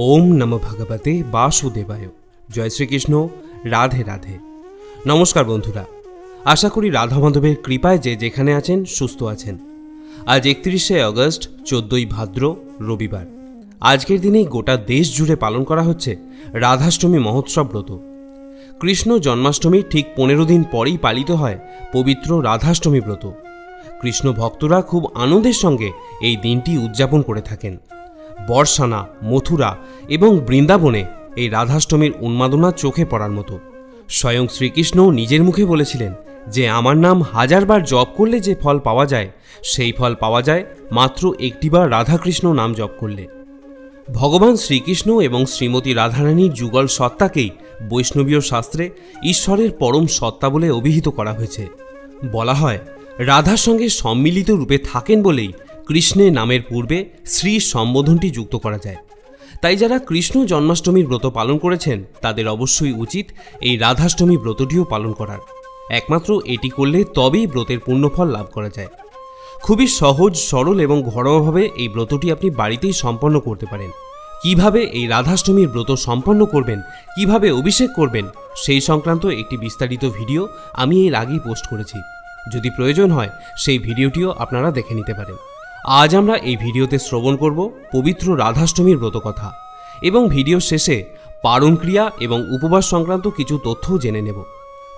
ওম নম ভগবতে বাসুদেবায়। জয় শ্রীকৃষ্ণ। রাধে রাধে। নমস্কার বন্ধুরা। আশা করি রাধা মাধবের কৃপায় যে যেখানে আছেন, সুস্থ আছেন। আজ একত্রিশে আগস্ট, চোদ্দই ভাদ্র, রবিবার। আজকের দিনেই গোটা দেশ জুড়ে পালন করা হচ্ছে রাধাষ্টমী মহোৎসব ব্রত। কৃষ্ণ জন্মাষ্টমী ঠিক পনেরো দিন পরেই পালিত হয় পবিত্র রাধাষ্টমী ব্রত। কৃষ্ণ ভক্তরা খুব আনন্দের সঙ্গে এই দিনটি উদযাপন করে থাকেন। বর্ষানা, মথুরা এবং বৃন্দাবনে এই রাধাষ্টমীর উন্মাদনা চোখে পড়ার মতো। স্বয়ং শ্রীকৃষ্ণ নিজের মুখে বলেছিলেন যে, আমার নাম হাজারবার জপ করলে যে ফল পাওয়া যায়, সেই ফল পাওয়া যায় মাত্র একটিবার রাধাকৃষ্ণ নাম জপ করলে। ভগবান শ্রীকৃষ্ণ এবং শ্রীমতী রাধারানীর যুগল সত্তাকেই বৈষ্ণবীয় শাস্ত্রে ঈশ্বরের পরম সত্তা বলে অভিহিত করা হয়েছে। বলা হয়, রাধার সঙ্গে সম্মিলিত রূপে থাকেন বলেই কৃষ্ণের নামের পূর্বে শ্রী সম্বোধনটি যুক্ত করা যায়। তাই যারা কৃষ্ণ জন্মাষ্টমীর ব্রত পালন করেছেন, তাদের অবশ্যই উচিত এই রাধাষ্টমী ব্রতটিও পালন করার। একমাত্র এটি করলে তবেই ব্রতের পুণ্যফল লাভ করা যায়। খুবই সহজ, সরল এবং ঘরোয়াভাবে এই ব্রতটি আপনি বাড়িতেই সম্পন্ন করতে পারেন। কীভাবে এই রাধাষ্টমীর ব্রত সম্পন্ন করবেন, কীভাবে অভিষেক করবেন, সেই সংক্রান্ত একটি বিস্তারিত ভিডিও আমি এর আগেই পোস্ট করেছি। যদি প্রয়োজন হয়, সেই ভিডিওটিও আপনারা দেখে নিতে পারেন। আজ আমরা এই ভিডিওতে শ্রবণ করব পবিত্র রাধাষ্টমীর ব্রত কথা এবং ভিডিও শেষে পারণ ক্রিয়া এবং উপবাস সংক্রান্ত কিছু তথ্যও জেনে নেব।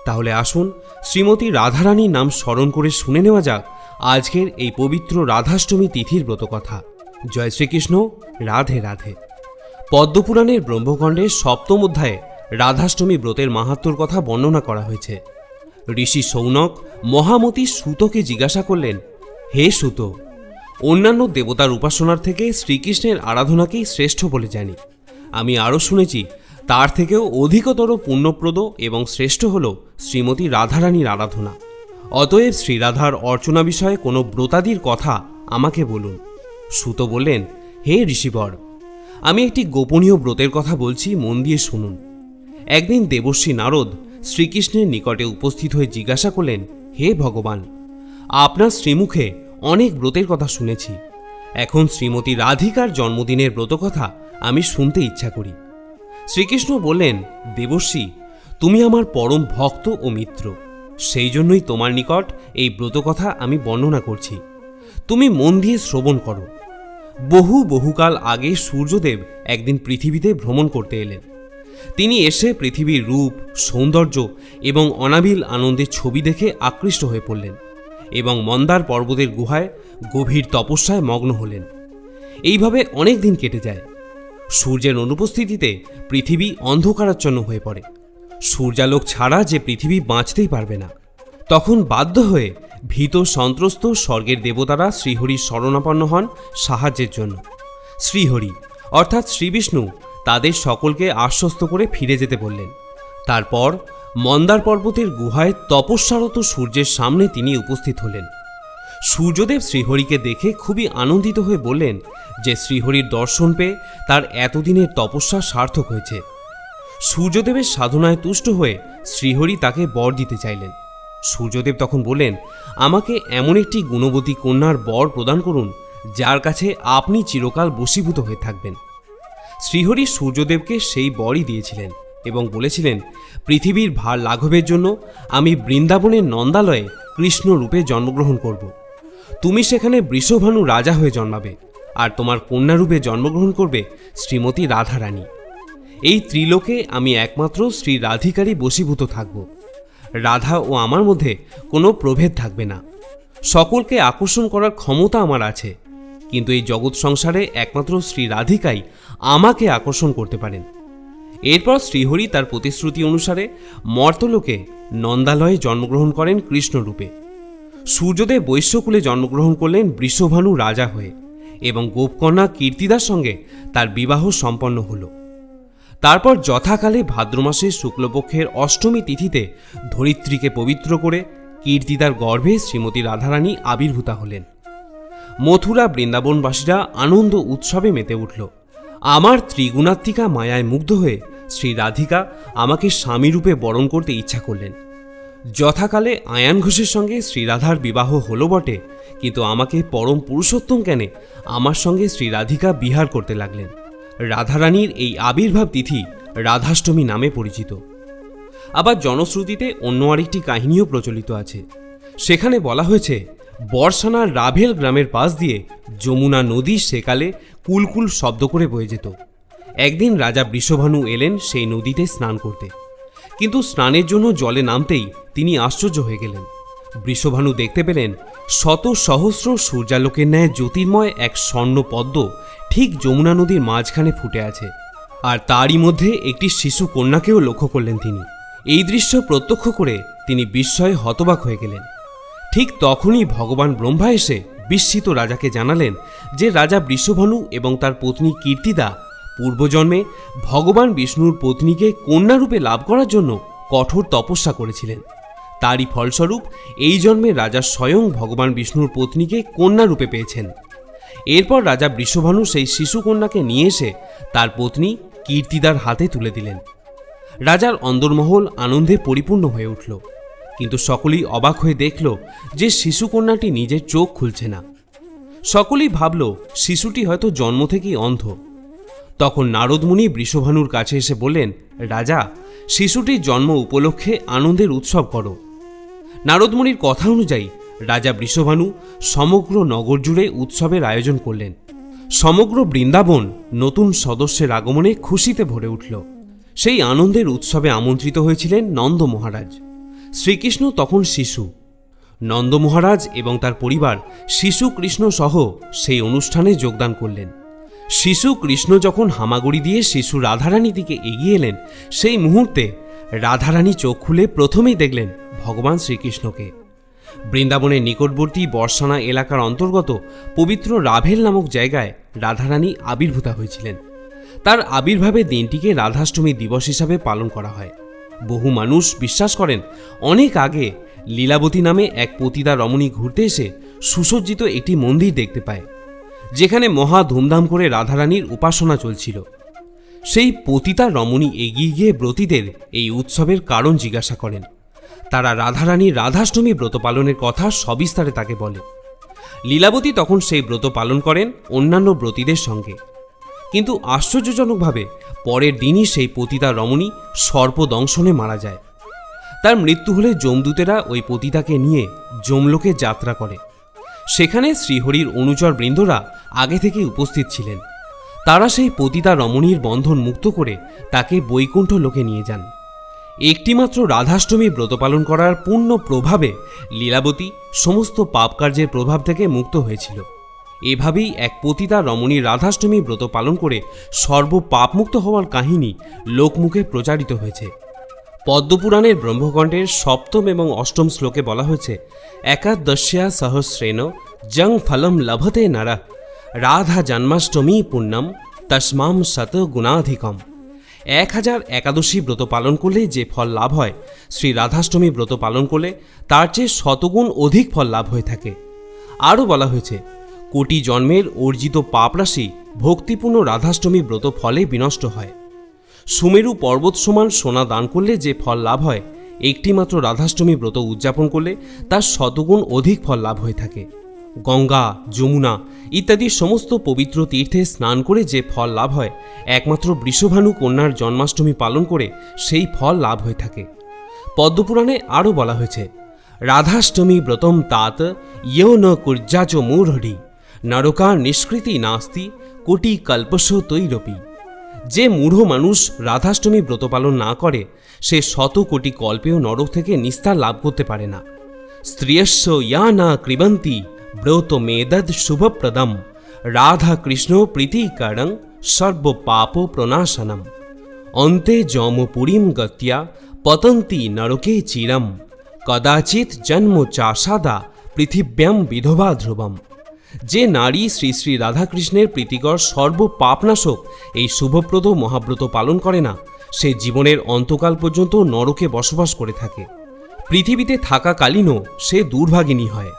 তাহলে আসুন শ্রীমতী রাধারানীর নাম স্মরণ করে শুনে নেওয়া যাক আজকের এই পবিত্র রাধাষ্টমী তিথির ব্রত কথা জয় শ্রীকৃষ্ণ, রাধে রাধে। পদ্মপুরাণের ব্রহ্মখণ্ডের সপ্তম অধ্যায়ে রাধাষ্টমী ব্রতের মাহাত্ম্যর কথা বর্ণনা করা হয়েছে। ঋষি সৌনক মহামতি সুতকে জিজ্ঞাসা করলেন, হে সুত অন্যান্য দেবতার উপাসনার থেকে শ্রীকৃষ্ণের আরাধনাকেই শ্রেষ্ঠ বলে জানি। আমি আরও শুনেছি, তার থেকেও অধিকতর পুণ্যপ্রদ এবং শ্রেষ্ঠ হল শ্রীমতী রাধারানীর আরাধনা। অতএব শ্রীরাধার অর্চনা বিষয়ে কোনো ব্রতাদির কথা আমাকে বলুন। সুত বললেন, হে ঋষিবর, আমি একটি গোপনীয় ব্রতের কথা বলছি, মন দিয়ে শুনুন। একদিন দেবশ্রী নারদ শ্রীকৃষ্ণের নিকটে উপস্থিত হয়ে জিজ্ঞাসা করলেন, হে ভগবান, আপনার শ্রীমুখে অনেক ব্রতের কথা শুনেছি। এখন শ্রীমতী রাধিকার জন্মদিনের ব্রত কথা আমি শুনতে ইচ্ছা করি। শ্রীকৃষ্ণ বললেন দেবশ্রী তুমি আমার পরম ভক্ত ও মিত্র। সেই জন্যই তোমার নিকট এই ব্রত কথা আমি বর্ণনা করছি। তুমি মন দিয়ে শ্রবণ করো। বহু বহুকাল আগে সূর্যদেব একদিন পৃথিবীতে ভ্রমণ করতে এলেন। তিনি এসে পৃথিবীর রূপ, সৌন্দর্য এবং অনাবিল আনন্দের ছবি দেখে আকৃষ্ট হয়ে পড়লেন। এবং মন্দার পর্বতের গুহায় গভীর তপস্যায় মগ্ন হলেন। এইভাবে অনেক দিন কেটে যায়। সূর্যের অনুপস্থিতিতে পৃথিবী অন্ধকারাচ্ছন্ন হয়ে পড়ে। সূর্যালোক ছাড়া যে পৃথিবী বাঁচতেই পারবে না। তখন বাধ্য হয়ে ভীত সন্ত্রস্ত স্বর্গের দেবতারা শ্রীহরির শরণাপন্ন হন সাহায্যের জন্য। শ্রীহরি, অর্থাৎ শ্রীবিষ্ণু, তাদের সকলকে আশ্বস্ত করে ফিরে যেতে বললেন। তারপর মন্দার পর্বতের গুহায় তপস্যারত সূর্যের সামনে তিনি উপস্থিত হলেন। সূর্যদেব শ্রীহরিকে দেখে খুবই আনন্দিত হয়ে বললেন যে শ্রীহরির দর্শন পেয়ে তার এতদিনের তপস্যা সার্থক হয়েছে। সূর্যদেবের সাধনায় তুষ্ট হয়ে শ্রীহরি তাকে বর দিতে চাইলেন। সূর্যদেব তখন বললেন, আমাকে এমন একটি গুণবতী কন্যার বর প্রদান করুন, যার কাছে আপনি চিরকাল বশীভূত হয়ে থাকবেন। শ্রীহরি সূর্যদেবকে সেই বরই দিয়েছিলেন। এবং বলেছিলেন, পৃথিবীর ভার লাঘবের জন্য আমি বৃন্দাবনের নন্দালয়ে কৃষ্ণ রূপে জন্মগ্রহণ করব। তুমি সেখানে বৃষভানু রাজা হয়ে জন্মাবে, আর তোমার কন্যারূপে জন্মগ্রহণ করবে শ্রীমতী রাধারানী। এই ত্রিলোকে আমি একমাত্র শ্রী রাধিকারই বশীভূত থাকব। রাধা ও আমার মধ্যে কোনো প্রভেদ থাকবে না। সকলকে আকর্ষণ করার ক্ষমতা আমার আছে। কিন্তু এই জগৎ সংসারে একমাত্র শ্রী রাধিকাই আমাকে আকর্ষণ করতে পারেন। এরপর শ্রীহরি তার প্রতিশ্রুতি অনুসারে মর্তলোকে নন্দালয়ে জন্মগ্রহণ করেন কৃষ্ণরূপে। সূর্যদেব বৈশ্যকুলে জন্মগ্রহণ করলেন বৃষভানু রাজা হয়ে এবং গোপকন্যা কীর্তিদার সঙ্গে তার বিবাহ সম্পন্ন হল। তারপর যথাকালে ভাদ্র মাসের শুক্লপক্ষের অষ্টমী তিথিতে ধরিত্রীকে পবিত্র করে কীর্তিদার গর্ভে শ্রীমতী রাধারানী আবির্ভূতা হলেন। মথুরা বৃন্দাবনবাসীরা আনন্দ উৎসবে মেতে উঠল। আমার ত্রিগুণাত্মিকা মায়ায় মুগ্ধ হয়ে শ্রী রাধিকা আমাকে স্বামীরূপে বরণ করতে ইচ্ছা করলেন। যথাকালে আয়ান ঘোষের সঙ্গে শ্রীরাধার বিবাহ হলো বটে, কিন্তু আমাকে পরম পুরুষোত্তম জ্ঞানে আমার সঙ্গে শ্রীরাধিকা বিহার করতে লাগলেন। রাধারানীর এই আবির্ভাব তিথি রাধাষ্টমী নামে পরিচিত। আবার জনশ্রুতিতে অন্য আরেকটি কাহিনীও প্রচলিত আছে। সেখানে বলা হয়েছে বর্ষানার রাভেল গ্রামের পাশ দিয়ে যমুনা নদী সেকালে কুলকুল শব্দ করে বয়ে যেত। একদিন রাজা বৃষভানু এলেন সেই নদীতে স্নান করতে। কিন্তু স্নানের জন্য জলে নামতেই তিনি আশ্চর্য হয়ে গেলেন। বৃষভানু দেখতে পেলেন শত সহস্র সূর্যালোকের ন্যায় জ্যোতির্ময় এক স্বর্ণ পদ্ম ঠিক যমুনা নদীর মাঝখানে ফুটে আছে। আর তারই মধ্যে একটি শিশু কন্যাকেও লক্ষ্য করলেন তিনি। এই দৃশ্য প্রত্যক্ষ করে তিনি বিস্ময়ে হতবাক হয়ে গেলেন। ঠিক তখনই ভগবান ব্রহ্মা এসে বিস্মিত রাজাকে জানালেন যে রাজা বৃষভানু এবং তার পত্নী কীর্তিদা পূর্বজন্মে ভগবান বিষ্ণুর পত্নীকে কন্যারূপে লাভ করার জন্য কঠোর তপস্যা করেছিলেন। তারই ফলস্বরূপ এই জন্মে রাজা স্বয়ং ভগবান বিষ্ণুর পত্নীকে কন্যারূপে পেয়েছেন। এরপর রাজা বৃষভানু সেই শিশু কন্যাকে নিয়ে এসে তার পত্নী কীর্তিদার হাতে তুলে দিলেন। রাজার অন্দরমহল আনন্দে পরিপূর্ণ হয়ে উঠল। কিন্তু সকলেই অবাক হয়ে দেখল যে শিশুকন্যাটি নিজের চোখ খুলছে না। সকলেই ভাবল শিশুটি হয়তো জন্ম থেকেই অন্ধ। তখন নারদমুনি বৃষভানুর কাছে এসে বললেন, রাজা, শিশুটির জন্ম উপলক্ষে আনন্দের উৎসব করো। নারদমুনির কথা অনুযায়ী রাজা বৃষভানু সমগ্র নগর জুড়ে উৎসবের আয়োজন করলেন। সমগ্র বৃন্দাবন নতুন সদস্যের আগমনে খুশিতে ভরে উঠল। সেই আনন্দের উৎসবে আমন্ত্রিত হয়েছিলেন নন্দ মহারাজ। শ্রীকৃষ্ণ তখন শিশু। নন্দ মহারাজ এবং তার পরিবার শিশু কৃষ্ণ সহ সেই অনুষ্ঠানে যোগদান করলেন। শিশু কৃষ্ণ যখন হামাগুড়ি দিয়ে শিশু রাধারানী দিকে এগিয়ে এলেন, সেই মুহূর্তে রাধারানী চোখ খুলে প্রথমেই দেখলেন ভগবান শ্রীকৃষ্ণকে। বৃন্দাবনের নিকটবর্তী বর্ষানা এলাকার অন্তর্গত পবিত্র রাভেল নামক জায়গায় রাধারানী আবির্ভূতা হয়েছিলেন। তার আবির্ভাবে দিনটিকে রাধাষ্টমী দিবস হিসাবে পালন করা হয়। বহু মানুষ বিশ্বাস করেন, অনেক আগে লীলাবতী নামে এক পতিতা রমণী ঘুরতে এসে সুসজ্জিত একটি মন্দির দেখতে পায়, যেখানে মহা ধুমধাম করে রাধারানীর উপাসনা চলছিল। সেই পতিতা রমণী এগিয়ে গিয়ে ব্রতীদের এই উৎসবের কারণ জিজ্ঞাসা করেন। তারা রাধারানীর রাধাষ্টমী ব্রত পালনের কথা সবিস্তারে তাকে বলে। লীলাবতী তখন সেই ব্রত পালন করেন অন্যান্য ব্রতীদের সঙ্গে। কিন্তু আশ্চর্যজনকভাবে পরের দিনই সেই পতিতা রমণী সর্পদংশনে মারা যায়। তার মৃত্যু হলে যমদূতেরা ওই পতিতাকে নিয়ে যমলোকে যাত্রা করে। সেখানে শ্রীহরির অনুচর বৃন্দরা আগে থেকে উপস্থিত ছিলেন। তারা সেই পতিতা রমণীর বন্ধন মুক্ত করে তাকে বৈকুণ্ঠ লোকে নিয়ে যান। একটিমাত্র রাধাষ্টমী ব্রত পালন করার পূর্ণ প্রভাবে লীলাবতী সমস্ত পাপকার্যের প্রভাব থেকে মুক্ত হয়েছিল। এভাবেই এক পতিতা রমণী রাধাষ্টমী ব্রত পালন করে সর্ব পাপমুক্ত হওয়ার কাহিনী লোকমুখে প্রচারিত হয়েছে। পদ্মপুরাণের ব্রহ্মকণ্ঠের সপ্তম এবং অষ্টম শ্লোকে বলা হয়েছে, একাদশ্যা সহস্রেণ জং ফলম লভতে নারা, রাধা জন্মাষ্টমী পুণ্যম তস্মাম শত গুণাধিকম। এক হাজার একাদশী ব্রত পালন করলে যে ফল লাভ হয়, শ্রী রাধাষ্টমী ব্রত পালন করলে তার চেয়ে শতগুণ অধিক ফল লাভ হয়ে থাকে। আরও বলা হয়েছে কোটি জন্মের অর্জিত পাপরাশি ভক্তিপূর্ণ রাধাষ্টমী ব্রত ফলে বিনষ্ট হয়। সুমেরু পর্বত সমান সোনা দান করলে যে ফল লাভ হয়, একটিমাত্র রাধাষ্টমী ব্রত উদযাপন করলে তার শতগুণ অধিক ফল লাভ হয়ে থাকে। গঙ্গা, যমুনা ইত্যাদি সমস্ত পবিত্র তীর্থে স্নান করে যে ফল লাভ হয়, একমাত্র বৃষভানু কন্যার জন্মাষ্টমী পালন করে সেই ফল লাভ হয়ে থাকে। পদ্মপুরাণে আরও বলা হয়েছে, রাধাষ্টমী ব্রতম তাত, ইয় ন কুর্যাচ মূঢ়ি নরকার নিষ্কৃতি নাস্তি, কোটি কল্পস তৈরপি। যে মূঢ় মানুষ রাধাষ্টমী ব্রত পালন না করে, সে শত কোটি কল্পেও নরক থেকে নিস্তার লাভ করতে পারে না। স্ত্রিয়স্য ইয়া না কৃবন্তি ব্রত মেদদ শুভপ্রদম, রাধা কৃষ্ণ প্রীতিকারং সর্ব পাপ প্রণাশনম অন্তে যমপুরীম গত্যা, পতন্তি নরকে চিরম, কদাচিৎ জন্ম চাষাদা পৃথিব্যাম বিধবা ধ্রুবম। যে নারী শ্রী শ্রী রাধাকৃষ্ণের প্রীতিকর সর্ব পাপনাশক এই শুভপ্রদ মহাব্রত পালন করে না, সে জীবনের অন্তকাল পর্যন্ত নরকে বসবাস করে থাকে। পৃথিবীতে থাকাকালীনও সে দুর্ভাগিনী হয়।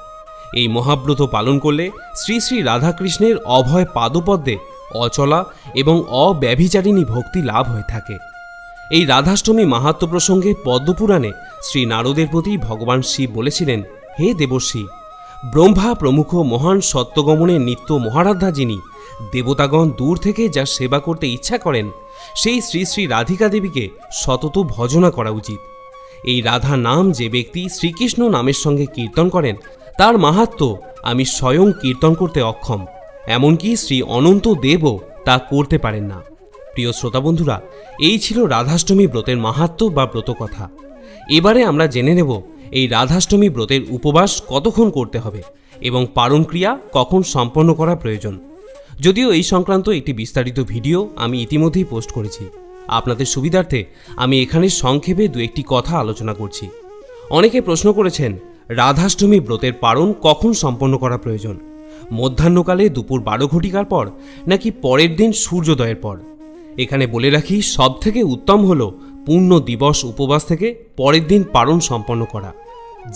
এই মহাব্রত পালন করলে শ্রী শ্রী রাধাকৃষ্ণের অভয় পাদপদ্মে অচলা এবং অব্যভিচারিণী ভক্তি লাভ হয়ে থাকে। এই রাধাষ্টমী মাহাত্ম প্রসঙ্গে পদ্মপুরাণে শ্রী নারদের প্রতি ভগবান শিব বলেছিলেন, হে দেবর্ষি ব্রহ্মা প্রমুখ মহান সত্যগমনের নিত্য মহারাধা যিনি দেবতাগণ দূর থেকে যা সেবা করতে ইচ্ছা করেন, সেই শ্রী শ্রী রাধিকা দেবীকে সতত ভজনা করা উচিত। এই রাধা নাম যে ব্যক্তি শ্রীকৃষ্ণ নামের সঙ্গে কীর্তন করেন, তার মাহাত্ম্য, আমি স্বয়ং কীর্তন করতে অক্ষম, এমনকি শ্রী অনন্ত দেবও তা করতে পারেন না। প্রিয় শ্রোতা বন্ধুরা, এই ছিল রাধাষ্টমী ব্রতের মাহাত্ম্য বা ব্রত কথা এবারে আমরা জেনে নেব এই রাধাষ্টমী ব্রতের উপবাস কতক্ষণ করতে হবে এবং পারণ ক্রিয়া কখন সম্পন্ন করা প্রয়োজন? যদিও এই সংক্রান্ত একটি বিস্তারিত ভিডিও আমি ইতিমধ্যেই পোস্ট করেছি। আপনাদের সুবিধার্থে আমি এখানে সংক্ষেপে দু একটি কথা আলোচনা করছি। অনেকে প্রশ্ন করেছেন, রাধাষ্টমী ব্রতের পারণ কখন সম্পন্ন করা প্রয়োজন? মধ্যাহ্নকালে দুপুর বারো ঘটিকার পর নাকি পরের দিন সূর্যোদয়ের পর? এখানে বলে রাখি সব থেকে উত্তম হল পূর্ণ দিবস উপবাস থেকে পরের দিন পারণ সম্পন্ন করা।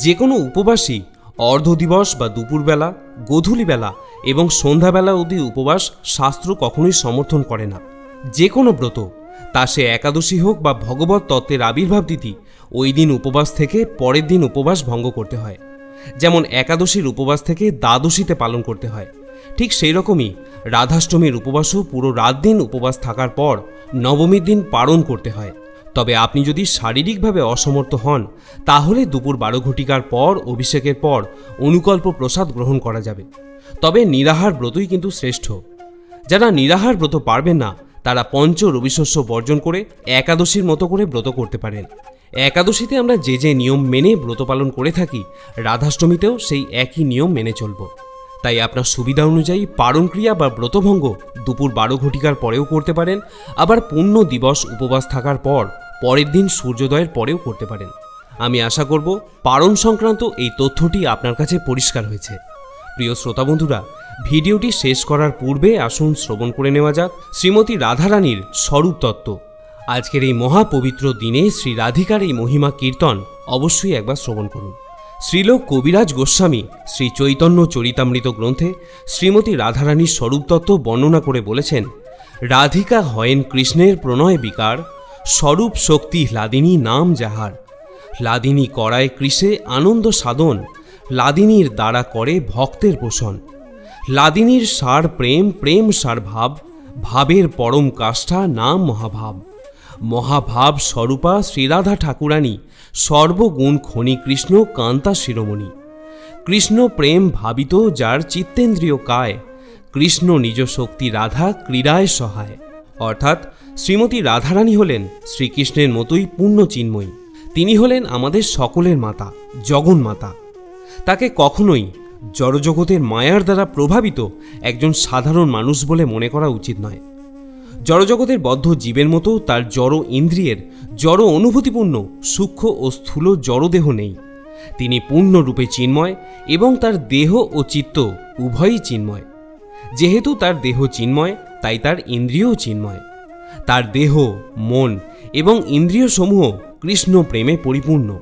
যে কোনো উপবাসী অর্ধ দিবস বা দুপুরবেলা গধূলিবেলা এবং সন্ধ্যাবেলা অবধি উপবাস শাস্ত্র কখনোই সমর্থন করে না। যে কোনো ব্রত, তা সে একাদশী হোক বা ভগবত তত্ত্বের আবির্ভাব তিথি, ওই দিন উপবাস থেকে পরের দিন উপবাস ভঙ্গ করতে হয়। যেমন একাদশীর উপবাস থেকে দ্বাদশীতে পালন করতে হয়। ঠিক সেই রকমই রাধাষ্টমীর উপবাসও পুরো রাত দিন উপবাস থাকার পর নবমীর দিন পালন করতে হয়। তবে আপনি যদি শারীরিকভাবে অসমর্থ হন, তাহলে দুপুর বারো ঘটিকার পর, অভিষেকের পর অনুকল্প প্রসাদ গ্রহণ করা যাবে। তবে নিরাহার ব্রতই কিন্তু শ্রেষ্ঠ। যারা নিরাহার ব্রত পারবেন না, তারা পঞ্চ রবিশস্য বর্জন করে একাদশীর মতো করে ব্রত করতে পারেন। একাদশীতে আমরা যে যে নিয়ম মেনে ব্রত পালন করে থাকি, রাধাষ্টমীতেও সেই একই নিয়ম মেনে চলব। তাই আপনার সুবিধা অনুযায়ী পারণ ক্রিয়া বা ব্রতভঙ্গ দুপুর বারো ঘটিকার পরেও করতে পারেন, আবার পূর্ণ দিবস উপবাস থাকার পর পরের দিন সূর্যোদয়ের পরেও করতে পারেন। আমি আশা করব পারণ সংক্রান্ত এই তথ্যটি আপনার কাছে পরিষ্কার হয়েছে। প্রিয় শ্রোতা বন্ধুরা, ভিডিওটি শেষ করার পূর্বে আসুন শ্রবণ করে নেওয়া যাক শ্রীমতী রাধারানীর স্বরূপ তত্ত্ব। আজকের এই মহাপবিত্র দিনে শ্রী রাধিকার এই মহিমা কীর্তন অবশ্যই একবার শ্রবণ করুন। শ্রীলোক কবিরাজ গোস্বামী, শ্রী চৈতন্য চরিতামৃত গ্রন্থে শ্রীমতী রাধারানীর স্বরূপ তত্ত্ব বর্ণনা করে বলেছেন, রাধিকা হয়েন কৃষ্ণের প্রণয় বিকার, স্বরূপ শক্তি হ্লাদিনী নাম যাহার। লাদিনী করায় কৃষে আনন্দ সাধন, লাদিনীর দ্বারা করে ভক্তের পোষণ। লাদিনীর সার প্রেম প্রেম সার ভাব, ভাবের পরম কাষ্ঠা নাম মহাভাব। মহাভাব স্বরূপা শ্রীরাধা ঠাকুরানী সর্বগুণ খনি কৃষ্ণ কান্তা শিরোমণি। কৃষ্ণ প্রেম ভাবিত যার চিত্তেন্দ্রিয় কায়, কৃষ্ণ নিজ শক্তি রাধা ক্রীড়ায় সহায়। অর্থাৎ শ্রীমতী রাধারানী হলেন শ্রীকৃষ্ণের মতোই পূর্ণ চিন্ময়ী। তিনি হলেন আমাদের সকলের মাতা জগন্মাতা তাকে কখনোই জড়জগতের মায়ার দ্বারা প্রভাবিত একজন সাধারণ মানুষ বলে মনে করা উচিত নয়। জড়জগতের বদ্ধ জীবের মতো তার জড় ইন্দ্রিয়ের জড় অনুভূতিপূর্ণ সূক্ষ্ম ও স্থূল জড়দেহ নেই। তিনি পূর্ণরূপে চিন্ময় এবং তার দেহ ও চিত্ত উভয়ই চিন্ময়। যেহেতু তার দেহ চিন্ময়, তাই তার ইন্দ্রিয়ও চিন্ময়। তার দেহ, মন এবং ইন্দ্রিয়সমূহ কৃষ্ণ প্রেমে পরিপূর্ণ।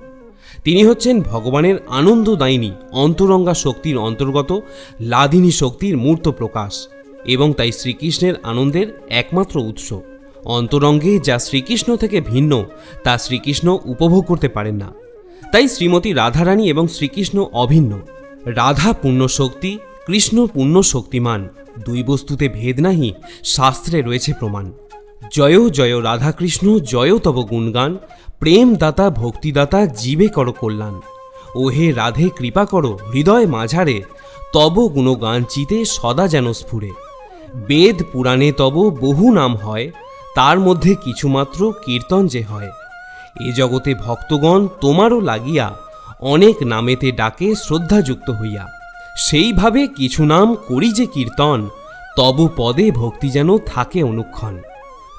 তিনি হচ্ছেন ভগবানের আনন্দদায়িনী অন্তরঙ্গা শক্তির অন্তর্গত লাদিনী শক্তির মূর্ত প্রকাশ। এবং তাই শ্রীকৃষ্ণের আনন্দের একমাত্র উৎস। অন্তরঙ্গে যা শ্রীকৃষ্ণ থেকে ভিন্ন, তা শ্রীকৃষ্ণ উপভোগ করতে পারেন না। তাই শ্রীমতী রাধারানী এবং শ্রীকৃষ্ণ অভিন্ন। রাধা পূর্ণ শক্তি কৃষ্ণ পূর্ণ শক্তিমান দুই বস্তুতে ভেদ নাহি, শাস্ত্রে রয়েছে প্রমাণ। জয় জয় রাধাকৃষ্ণ, জয় তব গুণগান, প্রেম দাতা ভক্তিদাতা জীবে কর কল্যাণ। ওহে রাধে, কৃপা করো, হৃদয় মাঝারে, তব গুণগান চিতে সদা যেন স্ফুরে। বেদ পুরাণে তব বহু নাম হয়, তার মধ্যে কিছুমাত্র কীর্তন যে হয়। এ জগতে ভক্তগণ তোমারও লাগিয়া অনেক নামেতে ডাকে শ্রদ্ধাযুক্ত হইয়া। সেইভাবে কিছু নাম করি যে কীর্তন, তব পদে ভক্তি যেন থাকে অনুক্ষণ।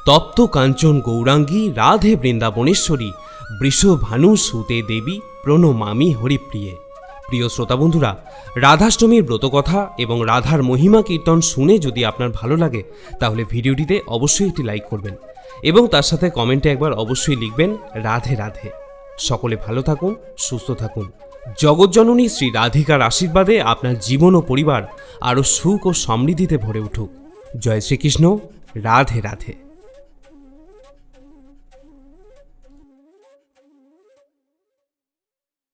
তপ্ত কাঞ্চন গৌরাঙ্গী, রাধে বৃন্দাবনেশ্বরী, বৃষভানু সুতে দেবী প্রণমামি হরিপ্রিয়ে। প্রিয় শ্রোতা বন্ধুরা, রাধাষ্টমীর ব্রতকথা এবং রাধার মহিমা কীর্তন শুনে যদি আপনার ভালো লাগে, তাহলে ভিডিওটিতে অবশ্যই একটি লাইক করবেন এবং তার সাথে কমেন্টে একবার অবশ্যই লিখবেন রাধে রাধে। সকলে ভালো থাকুন, সুস্থ থাকুন। জগজ্জননী শ্রী রাধিকার আশীর্বাদে আপনার জীবন ও পরিবার আরও সুখ ও সমৃদ্ধিতে ভরে উঠুক। জয় শ্রীকৃষ্ণ, রাধে রাধে।